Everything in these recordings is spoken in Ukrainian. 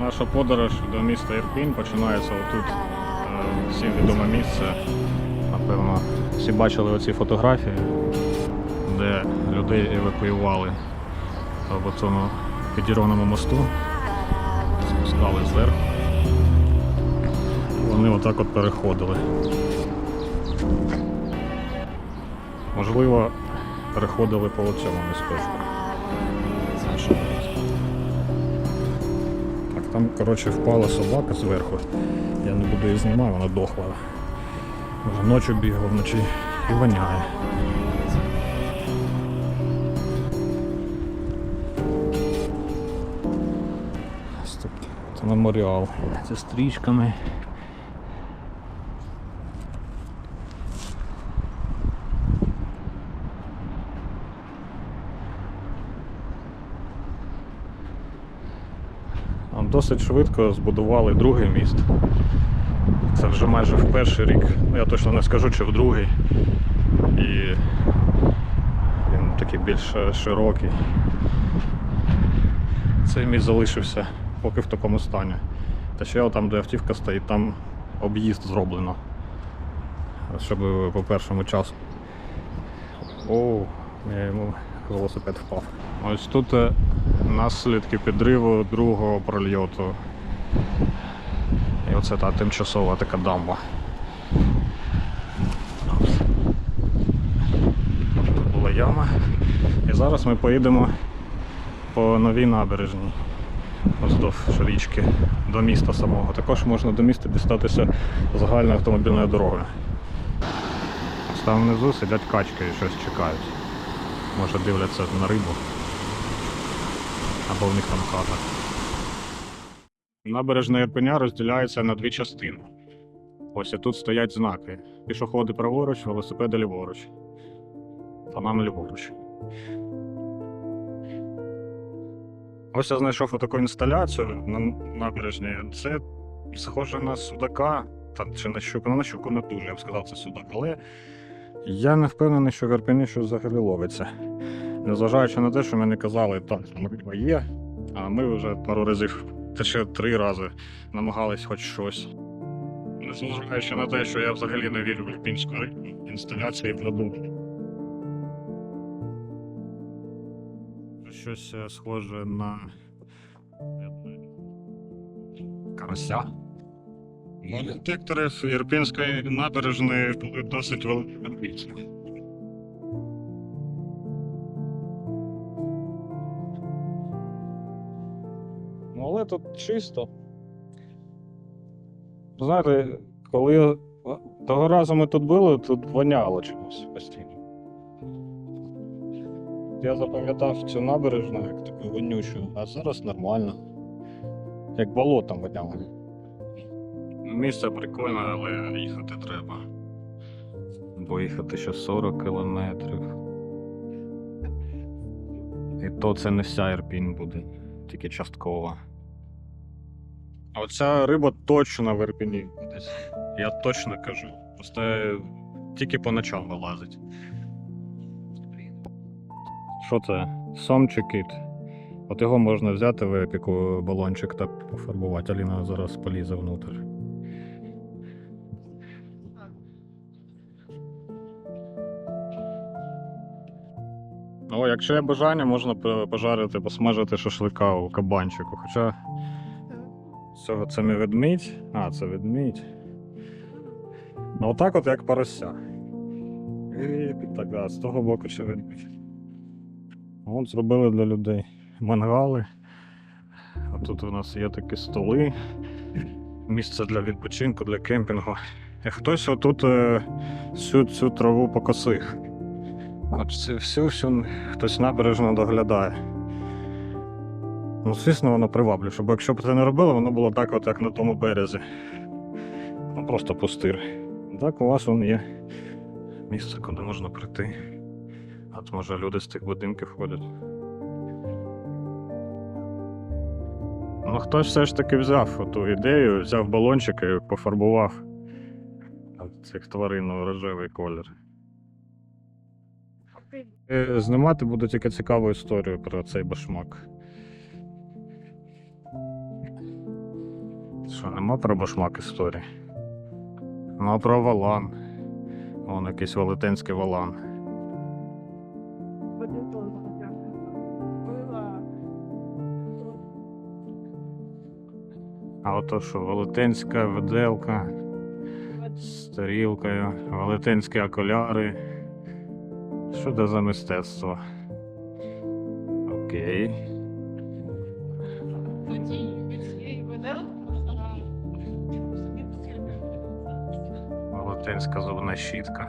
Наша подорож до міста Ірпінь починається отут. Е, Всім відоме місце. Напевно, всі бачили оці фотографії, де людей евакуювали по цьому підірваному мосту. Спускали зверху. Вони отак от переходили. Можливо, переходили по цьому місточку. Там, коротше, впала собака зверху. Я не буду її знімати, вона дохла. Вночі ночі бігала вночі і воняє. Це меморіал. Це стрічками. Досить швидко збудували другий міст. Це вже майже в перший рік. Я точно не скажу, чи в другий. І він такий більш широкий. Цей міст залишився поки в такому стані. Та ще там, де автівка стоїть, там об'їзд зроблено. Щоб по першому часу. О, я йому велосипед впав. Ось тут е, наслідки підриву другого прольоту. І оце та тимчасова така дамба. Тут була яма. І зараз ми поїдемо по новій набережній вздовж річки до міста самого. Також можна до міста дістатися загальною автомобільною дорогою. Там внизу сидять качки і щось чекають. Може дивляться на рибу. Або в них там хата. Набережна Ірпеня розділяється на дві частини. Ось і тут стоять знаки. Пішоходи праворуч, велосипеди ліворуч. Та нам ліворуч. Ось я знайшов таку інсталяцію на набережній. Це схоже на судака, та чи на щуку, ну на щуку не дуже, я б сказав, це судак. Але я не впевнений, що в Ірпені щось взагалі ловиться. Незважаючи на те, що мені казали, так, риба є, а ми вже пару разів, та ще три рази намагались хоч щось. Незважаючи на те, що я взагалі не вірю в ірпінську рибу, інсталяції продукт. Щось е, схоже на карася. Ну, Детектори з Ірпінської набережної були досить великі. Тут чисто. Знаєте, коли того разу ми тут були, тут воняло чомусь постійно. Я запам'ятав цю набережну як таку вонючу, а зараз нормально. Як болотом воняло. Місце прикольне, але їхати треба. Бо їхати ще 40 кілометрів. І то це не вся Ірпінь буде, тільки частково. А оця риба точно в Ірпіні десь. Я точно кажу. Просто тільки по ночам вилазить. Що це? Сом чи кит? От його можна взяти в епіку балончик та пофарбувати. Аліна зараз полізе внутрь. О, якщо є бажання, можна пожарити, посмажити шашлика у кабанчику. Хоча цього це не ведмідь. А, це ведмідь. Ну отак от як порося. І так, да, з того боку ще ведмідь. От зробили для людей мангали. А тут у нас є такі столи, місце для відпочинку, для кемпінгу. І хтось отут е, всю цю траву покосив. От всю, всю хтось набережно доглядає. Ну, звісно, воно приваблює, бо якщо б це не робило, воно було так, от як на тому березі. Ну просто пустир. Так, у вас вон є місце, куди можна прийти. А то може люди з тих будинків ходять. Ну, хтось все ж таки взяв ту ідею, взяв балончики і пофарбував цих тварин у рожевий колір. Е, Знімати буду тільки цікаву історію про цей башмак. Що, нема про башмак історії? Ну, а про валан. Вон якийсь велетенський валан. А ото що, велетенська виделка з тарілкою, велетенські окуляри. Що це за мистецтво? Окей. Зубна щітка.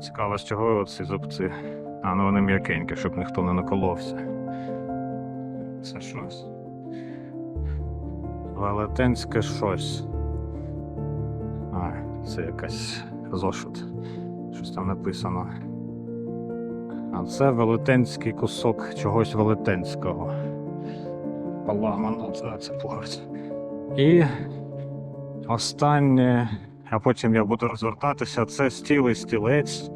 Цікаво, з чого оці зубці. А, ну вони м'якенькі, щоб ніхто не наколовся. Це щось. Велетенське щось. А, це якась зошит. Щось там написано. А це велетенський кусок чогось велетенського. Поламано це, це плавить. І останнє, а потім я буду розвертатися, це стіл і стілець.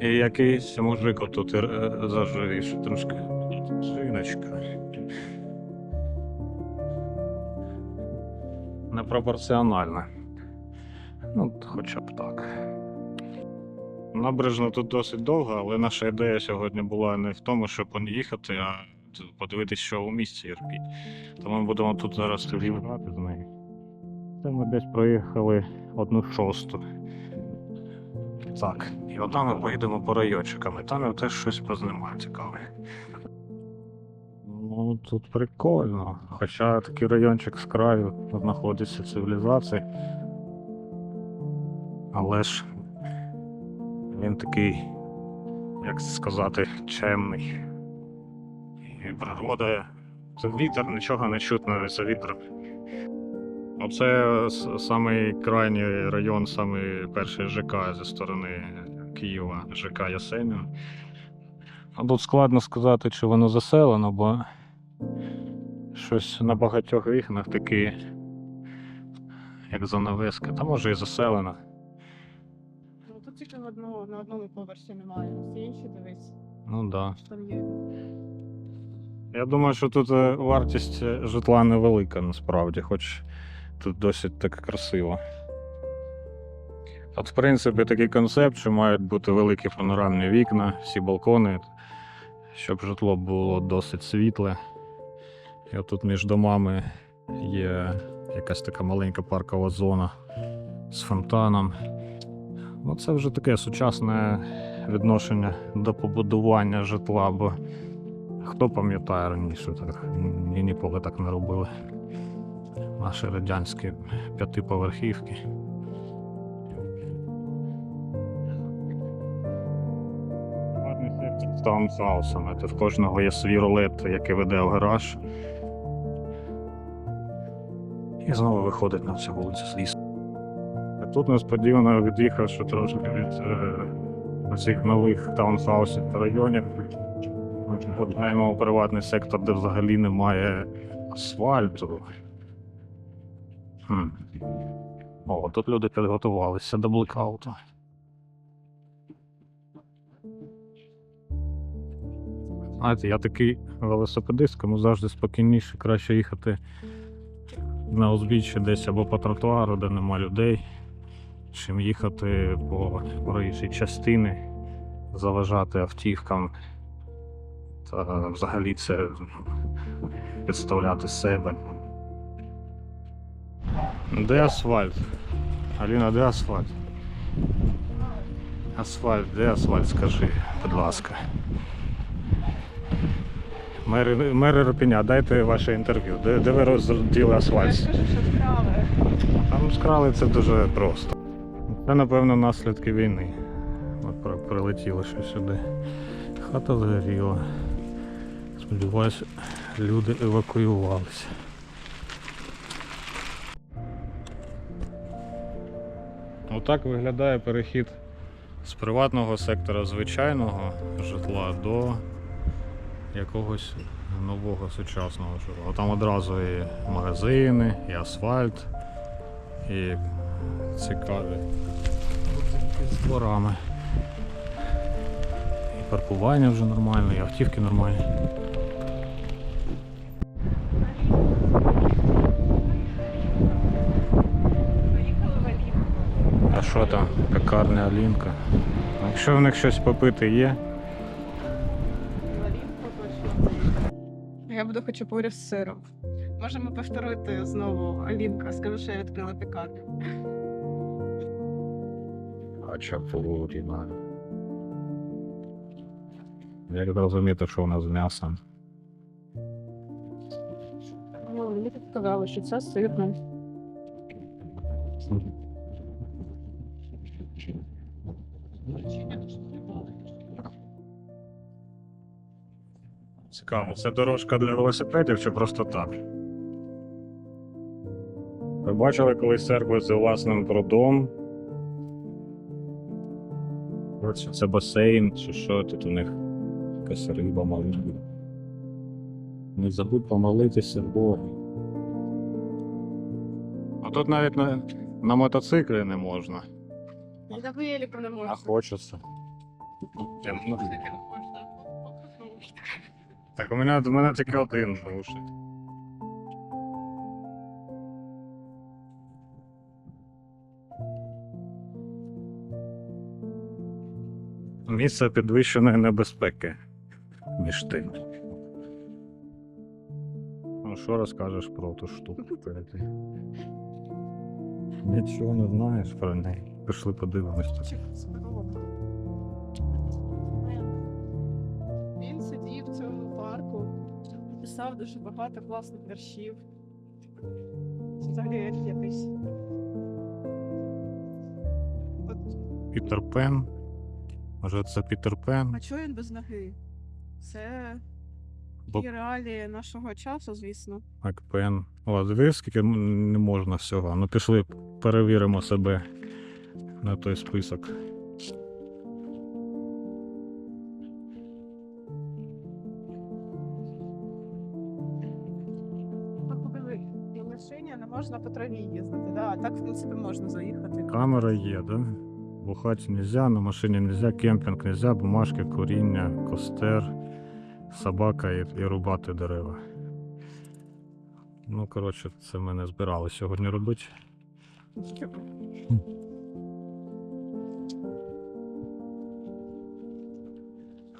І якийсь мужик отут е, заживіш трошки. Жіночка. Непропорціонально. Ну, хоча б так. Набережно тут досить довго, але наша ідея сьогодні була не в тому, щоб їхати, а подивитися, що у місті Ірпінь. Тому ми будемо тут зараз грати з нею. Це ми десь проїхали одну шосту. Так, і одна ми поїдемо по райончикам, там я теж щось познімаю цікаве. Ну, тут прикольно. Хоча такий райончик з краю знаходиться цивілізації. Але ж він такий, як сказати, чемний. І природа. Це вітер, нічого не чутно за вітром. Оце самий крайній район, самий перший ЖК зі сторони Києва, ЖК Ясенів. А тут складно сказати, чи воно заселено, бо щось на багатьох вікнах такі, як занавеска, та може і заселено. Ну тут тільки на одному, на одному поверсі немає. Всі інші дивись, Ну так. Да. Я думаю, що тут е, вартість е, житла невелика насправді, хоч тут досить так красиво. От, в принципі, такий концепт, що мають бути великі панорамні вікна, всі балкони, щоб житло було досить світле. І отут між домами є якась така маленька паркова зона з фонтаном. Ну, це вже таке сучасне відношення до побудування житла, бо Хто пам'ятає раніше, так ні, ніколи так не робили. Наші радянські п'ятиповерхівки. Гарний сектор з в кожного є свій рулет, який веде в гараж. І знову виходить на цю вулицю з. А тут несподівано від'їхавши трошки від е, цих нових таунхаусів та районів. Попадаємо у приватний сектор, де взагалі немає асфальту. Хм. О, тут люди підготувалися до блекауту. Знаєте, я такий велосипедист, кому завжди спокійніше, краще їхати на узбіччі десь або по тротуару, де нема людей, чим їхати по проїжджій частини, заважати автівкам та взагалі це підставляти себе. Де асфальт? Аліна, де асфальт? Асфальт, де асфальт, скажи, будь ласка. Мер, мер Ірпеня, дайте ваше інтерв'ю. Де, де ви розділи асфальт? що справи. Там скрали це дуже просто. Це, напевно, наслідки війни. От прилетіло щось сюди. Хата згоріла. Сподіваюся, люди евакуювалися. Отак виглядає перехід з приватного сектора звичайного житла до якогось нового сучасного житла. Там одразу і магазини, і асфальт, і цікаві з дворами. І Паркування вже нормальне, і автівки нормальні. Що там? Пекарня Алінка. Якщо в них щось попити є. Я буду хачапурі з сиром. Можемо повторити знову Алінка. Скажу, що я відкрила пекарню. хачапуріна. Як зрозуміти, що у нас з м'ясом? Ну, мені так сказали, що це сирне. Цікаво, це дорожка для велосипедів чи просто так? Ви бачили колись церкву з власним прудом? Це басейн, чи що тут у них якась риба маленька. Не забудь помолитися Богу. А тут навіть на, на мотоциклі не можна, на велику не можна. а хочеться. Я, Так, у мене, у мене тільки один наушник. Місце підвищеної небезпеки між тим. Ну, що розкажеш про ту штуку? Нічого не знаєш про неї. Пішли подивимось. Писав дуже багато класних віршів. Взагалі якийсь. Пітер Пен. Може це Пітер Пен? а чого він без ноги? Це Бо і реалії нашого часу, звісно. Макпен. О, дивись, скільки не можна всього. Ну пішли, перевіримо себе на той список. Траві їздити, да? а так, в принципі, можна заїхати. Камера є, да? Бухати нельзя, на машині нельзя, кемпінг нельзя, бумажки, куріння, костер, собака і, і рубати дерева. Ну, коротше, це ми не збирали сьогодні робити.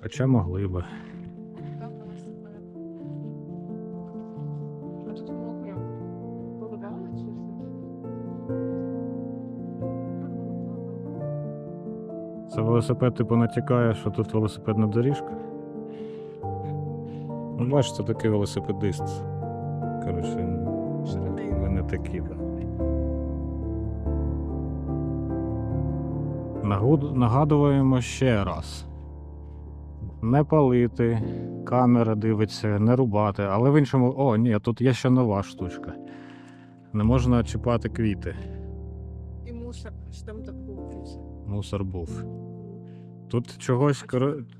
Хоча могли би. Велосипед, типу, натякає, що тут велосипедна доріжка. Ну, бачиш, це такий велосипедист. Коротше, ви не такі, да. Нагадуємо ще раз. Не палити, камера дивиться, не рубати. Але в іншому. О, ні, тут є ще нова штучка. Не можна чіпати квіти. І мусор, що там так був. Мусор був. Тут чогось,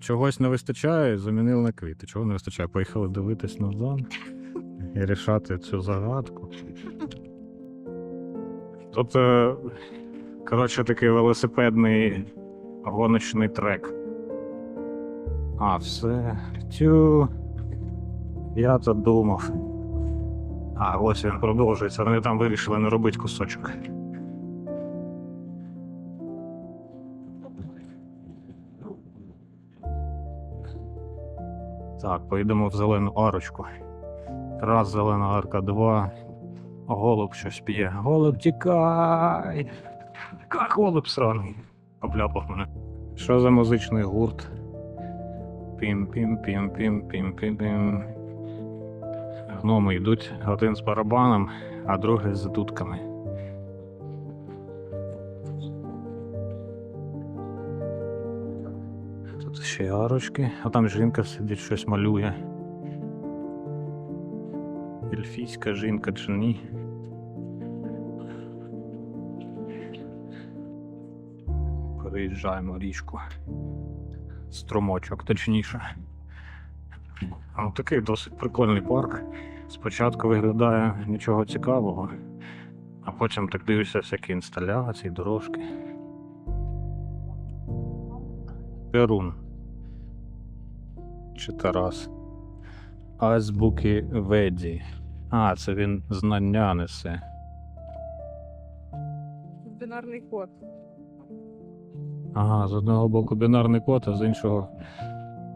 чогось не вистачає, замінили на квіти. Чого не вистачає? Поїхали дивитись назад і рішати цю загадку. Тут, е, коротше, такий велосипедний гоночний трек. А, все. Тю. Я то думав. А, ось він продовжується. Вони там вирішили не робити кусочок. Так, поїдемо в зелену арочку. Раз зелена арка, два. Голуб щось п'є. Голуб тікай. Як голуб сраний. Обляпав мене. Що за музичний гурт? Пім-пім-пім-пім-пім-пім-пім. Гноми йдуть один з барабаном, а другий з дудками. Ще й а там жінка сидить, щось малює. Ельфійська жінка чи ні. Переїжджаємо річку. Струмочок, точніше. А такий досить прикольний парк. Спочатку виглядає нічого цікавого, а потім так дивишся всякі інсталяції, дорожки. Перун. Чи Тарас. Азбуки Веді. А, це він знання несе. Бінарний код. Ага, з одного боку бінарний код, а з іншого.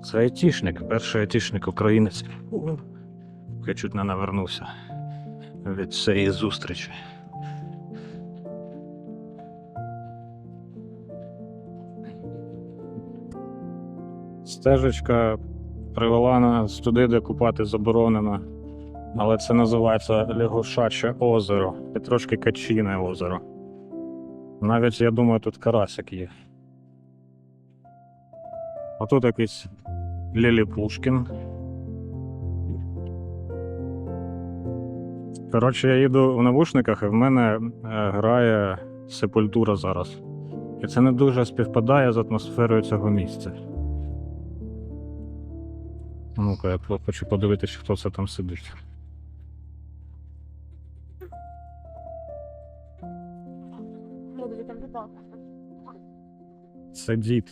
Це айтішник, перший айтішник українець. Я чуть не навернувся від цієї зустрічі. Стежечка привела нас туди, де купати заборонено. Але це називається Лягушаче озеро і трошки качине озеро. Навіть я думаю, тут карасик є. А тут якийсь Лілі Пушкін. Коротше, я їду в навушниках, і в мене е, грає сепультура зараз. І це не дуже співпадає з атмосферою цього місця. Ну-ка, я хочу подивитися, хто це там сидить. Це дід.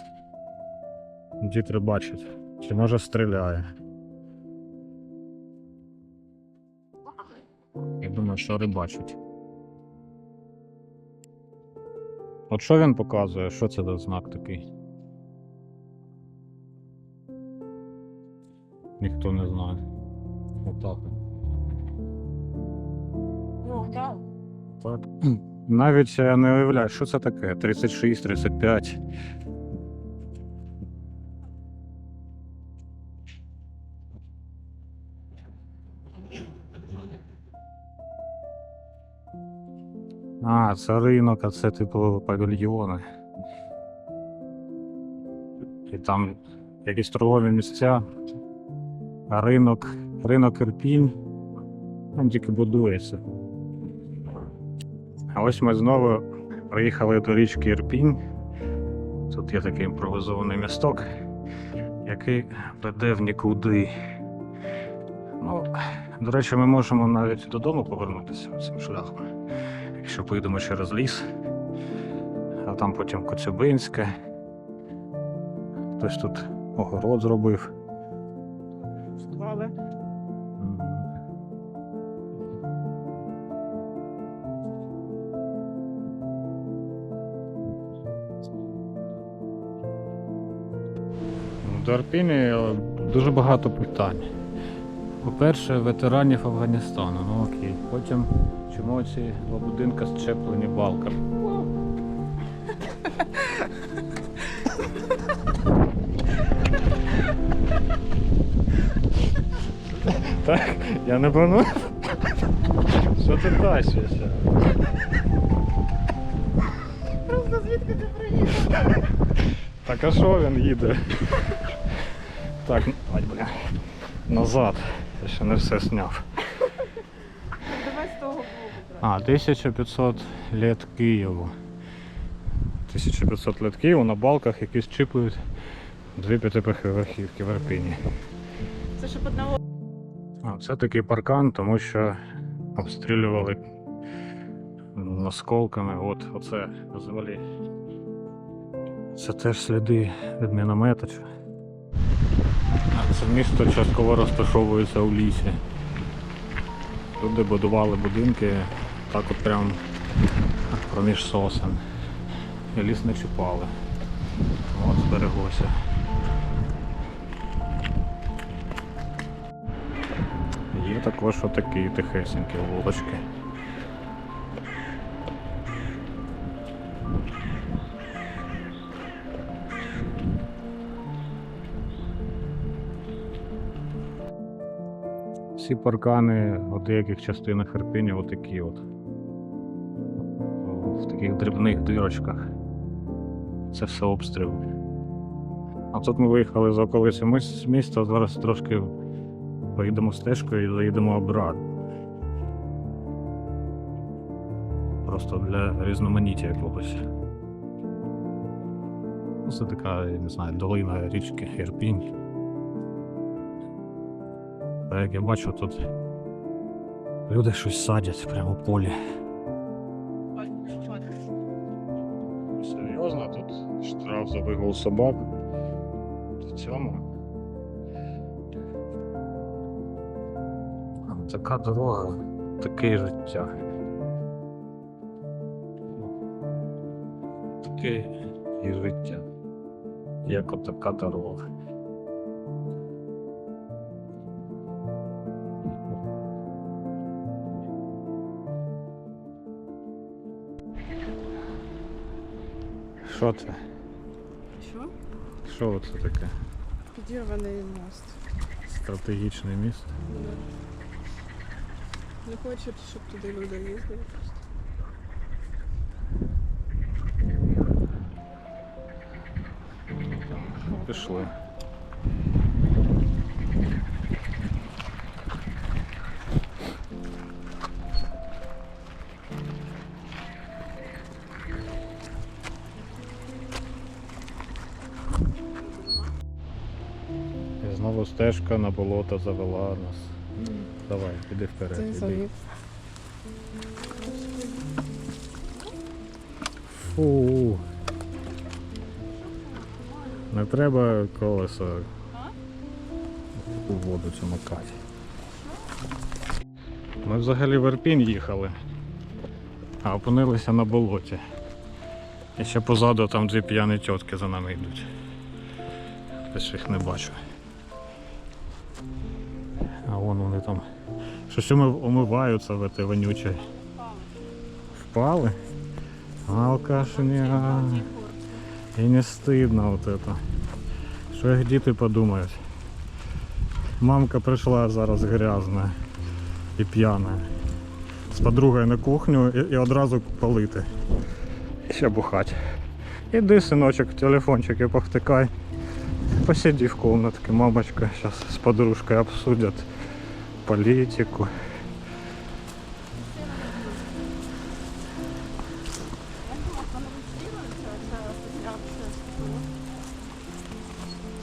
Дід рибачить. Чи може стріляє? Я думаю, що рибачить. От що він показує? Що це за знак такий? Ніхто не знає. Отак. Ну, так. Так. Навіть я не уявляю, що це таке? 36, 35. А, це ринок, а це типу павільйони. І там якісь торгові місця. А ринок, ринок Ірпінь. Він тільки будується. А ось ми знову приїхали до річки Ірпінь. Тут є такий імпровізований місток, який веде в нікуди. Ну, до речі, ми можемо навіть додому повернутися цим шляхом, якщо поїдемо через ліс, а там потім Коцюбинське. Хтось тут огород зробив. Мгм. До Арпіні е, дуже багато питань. По-перше, ветеранів Афганістану, ну окей. Потім, чому ці два будинки щеплені балками? Так, я не планую. Що ти тащишся? Просто звідки ти приїхав? Так а що він їде? Так, ай, бля. Назад. Я ще не все зняв. Давай з того боку. А, 1500 лет Києву. 1500 лет Києву на балках якісь чіпують дві п'ятиповерхівки в Арпіні. Це щоб одного. А, це такий паркан, тому що обстрілювали осколками. От, оце взагалі. Це теж сліди від міномета. Це місто частково розташовується у лісі. Люди будували будинки так от прям проміж сосен. І ліс не чіпали. От збереглося. Є також отакі тихесенькі вулочки. Всі паркани у деяких частинах Ірпіня отакі от. В таких дрібних дирочках. Це все обстріл. А тут ми виїхали за околиці міста, зараз трошки поїдемо стежкою і заїдемо обратно. Просто для різноманіття якогось. Ну, Це така, я не знаю, долина річки Ірпінь. Та як я бачу, тут люди щось садять прямо в полі. Серйозно, тут штраф за вигул собак. В цьому. Така дорога, таке життя. Таке і життя. Як отака дорога. Що це? Що? Що це таке? Підірваний мост. Стратегічне місто. Не хочуть, щоб туди люди їздили просто. Пішли. І знову стежка на болото завела нас. Давай, іди вперед. Іди. Фу. Не треба колесо у воду цю макати. Ми взагалі в Ірпінь їхали, а опинилися на болоті. І ще позаду там дві п'яні тітки за нами йдуть. Хтось їх не бачу. Щось уми- омиваються в этой вонючій. Впали? Алкашня. И не стыдно вот это. Що їх діти подумають? Мамка прийшла зараз грязна і п'яна. З подругою на кухню і, і одразу палити. І ще бухать. Іди, синочок, в телефончики повтикай. Посиди в комнатке, мамочка сейчас с подружкой обсудят политику.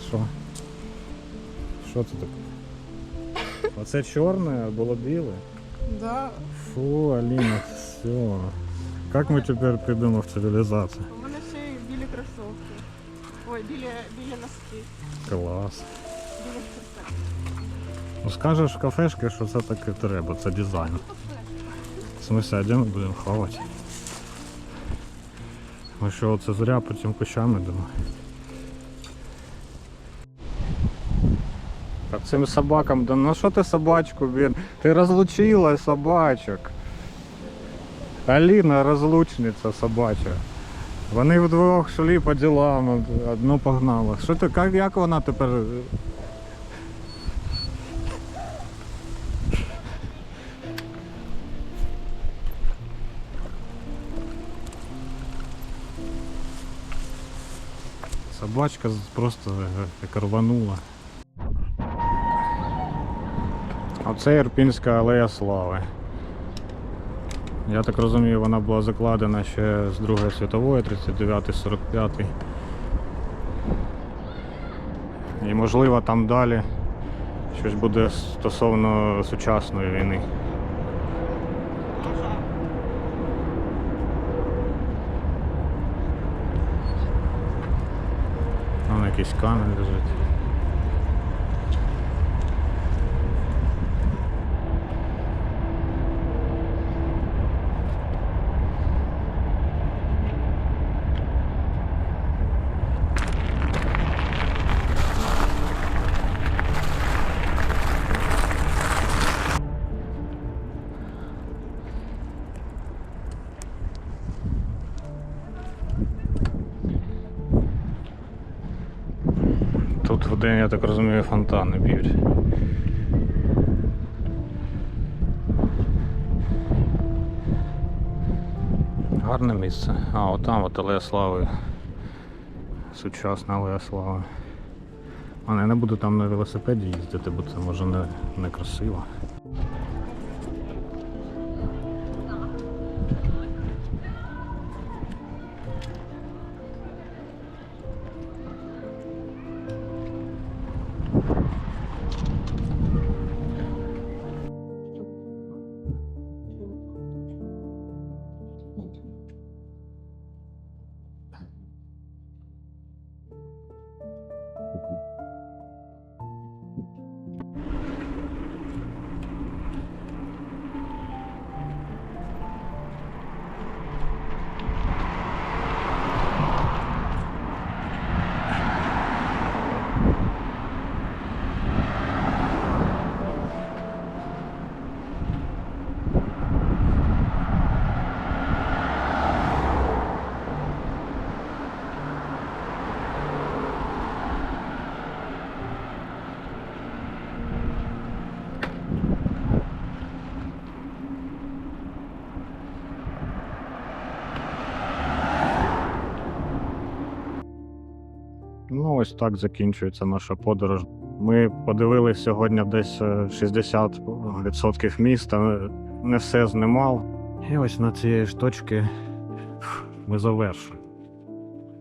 Що? Що це таке? Оце чорне, а було біле. Да, Фу, Аліна, все. Як ми тепер підемо в цивілізацію? у мене ще й білі кросовки. Ой, білі, білі носки. Клас. Білі шкарпетки. Ну скажеш кафешки, що це таке треба, це дизайн. В смысле, а де ми будемо хавати? Ми що, це зря по цим кущам йдемо? Та цим собакам, да на що ти собачку, блін? Ти розлучила собачок. Аліна розлучниця собача. Вони вдвох йшли по ділам, одну погнала. Що ти, як вона тепер Собачка з- просто е, як рванула. Оце Ірпінська алея слави. Я так розумію, вона була закладена ще з Другої світової, 39-45. І можливо там далі щось буде стосовно сучасної війни. Там якийсь камінь лежить. Я так розумію, фонтани б'ють. Гарне місце. А, отам от Алея Слави. Сучасна Алея Слави. А не, буду там на велосипеді їздити, бо це може не, не красиво. Ну, ось так закінчується наша подорож. Ми подивилися сьогодні десь е, 60% міста, не все знімав. І ось на цієї ж точки ми завершили.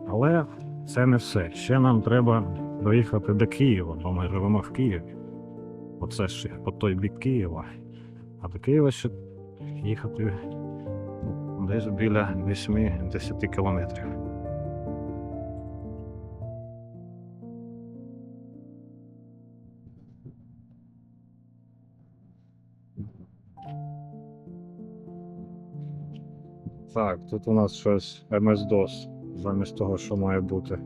Але це не все. Ще нам треба доїхати до Києва, бо ми живемо в Києві. Оце ще по той бік Києва. А до Києва ще їхати ну, десь біля 8-10 кілометрів. Так, тут у нас щось MS-DOS замість того, що має бути.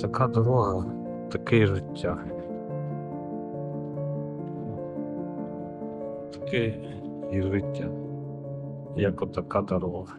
Така дорога, таке життя. Таке і життя. Як отака дорога.